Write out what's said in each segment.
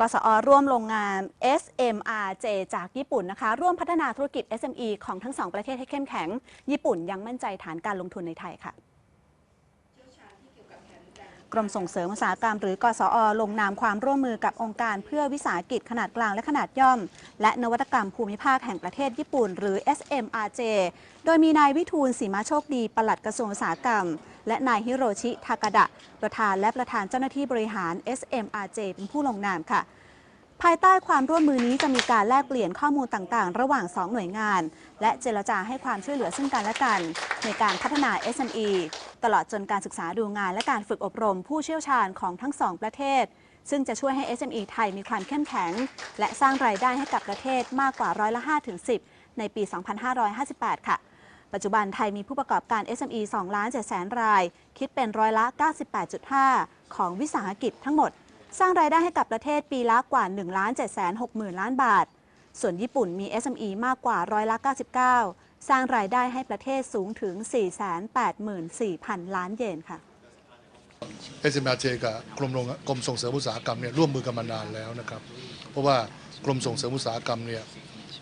กสอร่วมโรงงาน SMRJ จากญี่ปุ่นนะคะ ร่วมพัฒนาธุรกิจ SME ของทั้งสองประเทศให้เข้มแข็ง ญี่ปุ่นยังมั่นใจฐานการลงทุนในไทยค่ะ กรมส่งเสริมอุตสาหกรรมหรือกสอลงนามความร่วมมือกับองค์การเพื่อวิสาหกิจขนาดกลางและขนาดย่อม และนวัตกรรมภูมิภาคแห่งประเทศญี่ปุ่น หรือ SMRJ โดยมีนายวิทูลสีมาโชคดีปลัดกระทรวงอุตสาหกรรม และนายฮิโรชิทากาดะ ประธานและประธานเจ้าหน้าที่บริหาร SMRJ เป็นผู้ลงนามค่ะ ภายใต้ความร่วมมือนี้จะมีการแลกเปลี่ยนข้อมูลต่างๆ ระหว่าง 2 หน่วยงาน และเจรจาให้ความช่วยเหลือซึ่งกันและกัน ในการพัฒนา SME ตลอดจนการศึกษาดูงานและการฝึกอบรมผู้เชี่ยวชาญของทั้งสองประเทศ ซึ่งจะช่วยให้ SME ไทยมีความเข้มแข็ง และสร้างรายได้ให้กับประเทศมากกว่าร้อยละ5ถึง10 ในปี 2558 ค่ะ ปัจจุบันไทยมีผู้ประกอบการ SME 2ล้าน7แสนราย คิดเป็นร้อยละ 98.5 ของวิสาหกิจทั้งหมด สร้างรายได้ให้กับประเทศปีละกว่า1ล้าน7แสน6หมื่นล้านบาท ส่วนญี่ปุ่นมี SME มากกว่าร้อยละ99 สร้างรายได้ให้ประเทศสูงถึง 484,000 ล้านเยนค่ะ SMRJ กับกรมกรมส่งเสริมอุตสาหกรรมเนี่ยร่วมมือกันมานานแล้วนะครับ เพราะว่ากรมส่งเสริมอุตสาหกรรมเนี่ย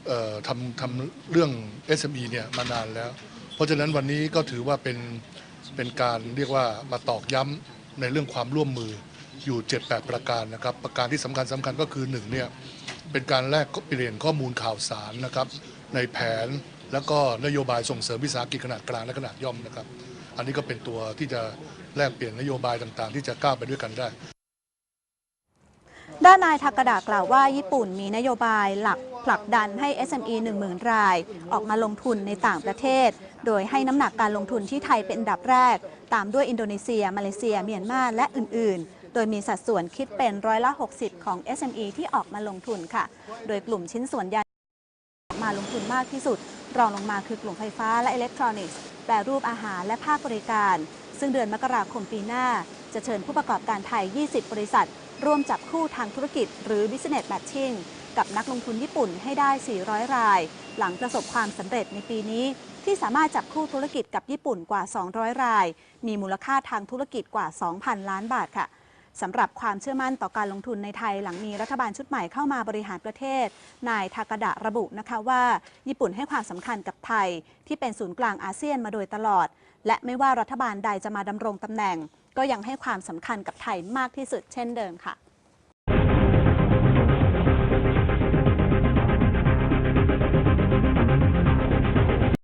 เอ่อทำทำเรื่อง SME เนี่ยมานานแล้ว เพราะฉะนั้นวันนี้ก็ถือว่าเป็นเป็นการเรียกว่ามาตอกย้ำในเรื่องความร่วมมือ อยู่ 7-8 ประการนะครับ ประการที่สำคัญสำคัญก็คือหนึ่งเนี่ยเป็นการแลกเปลี่ยนข้อมูลข่าวสารนะครับ ในแผนแล้วก็นโยบายส่งเสริมวิสาหกิจขนาดกลางและขนาดย่อมนะครับ อันนี้ก็เป็นตัวที่จะแลกเปลี่ยนนโยบายต่างๆ ที่จะก้าวไปด้วยกันได้ด้านนายทากาดะกล่าวว่าญี่ปุ่นมีนโยบายหลักผลักดันให้ SME 10,000 ราย ออกมาลงทุนในต่างประเทศ โดยให้น้ำหนักการลงทุนที่ไทยเป็นอันดับแรก ตามด้วยอินโดนีเซีย มาเลเซีย เมียนมาและอื่น ๆ โดยมีสัดส่วนคิดเป็นร้อยละ 60 ของ SME ที่ออกมาลงทุนค่ะ โดยกลุ่มชิ้นส่วนยานออกมาลงทุนมากที่สุด รองลงมาคือกลุ่มไฟฟ้าและอิเล็กทรอนิกส์ แปรรูปอาหารและภาคบริการ ซึ่งเดือนมกราคมปีหน้า จะเชิญผู้ประกอบการไทย 20 บริษัท ร่วมจับคู่ทางธุรกิจ หรือ Business Matching กับนักลงทุนญี่ปุ่นให้ได้ 400 ราย หลังประสบความสำเร็จในปีนี้ ที่สามารถจับคู่ธุรกิจกับญี่ปุ่นกว่า 200 ราย มีมูลค่าทางธุรกิจกว่า 2,000 ล้านบาทค่ะ สำหรับความเชื่อมั่นต่อการลงทุนในไทยหลังมีรัฐบาลชุดใหม่เข้ามาบริหารประเทศ นายทากาดะระบุนะคะว่า ญี่ปุ่นให้ความสำคัญกับไทย ที่เป็นศูนย์กลางอาเซียนมาโดยตลอด และไม่ว่ารัฐบาลใดจะมาดำรงตำแหน่ง ก็ยังให้ความสำคัญกับไทยมากที่สุดเช่นเดิมค่ะ